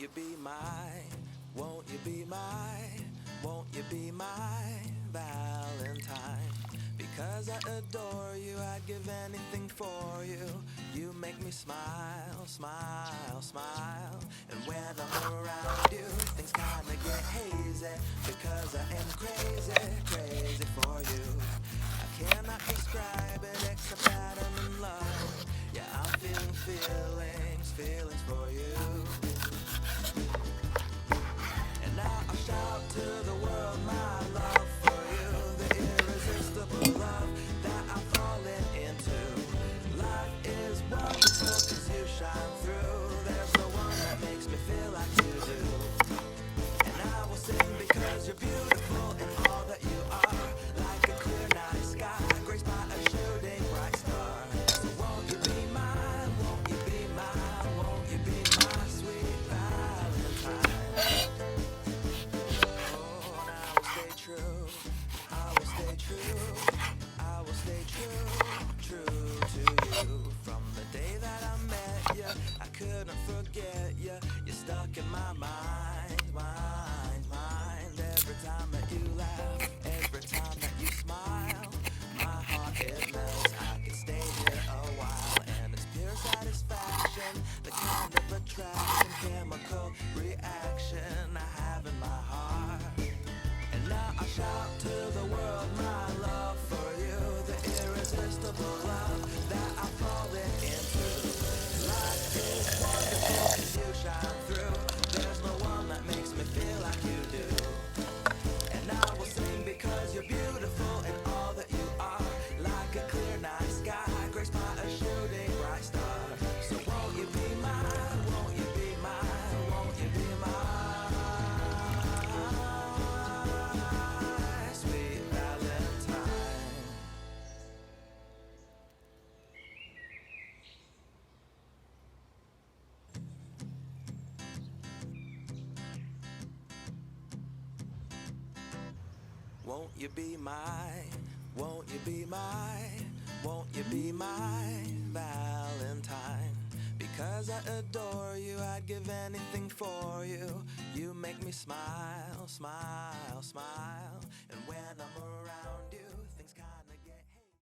you be my, won't you be my, won't you be my Valentine? Because I adore you, I'd give anything for you. You make me smile, smile, smile. And when I'm around you, things kinda get hazy. Because I am crazy, crazy for you. I cannot describe it except shine through. Forget you. You're stuck in my mind, mind, mind. Every time that you laugh, every time that you smile, my heart it melts. I could stay here a while, and it's pure satisfaction, the kind of attraction, chemical reaction Won't you be my, won't you be my, won't you be my Valentine? Because I adore you, I'd give anything for you. You make me smile, smile, smile.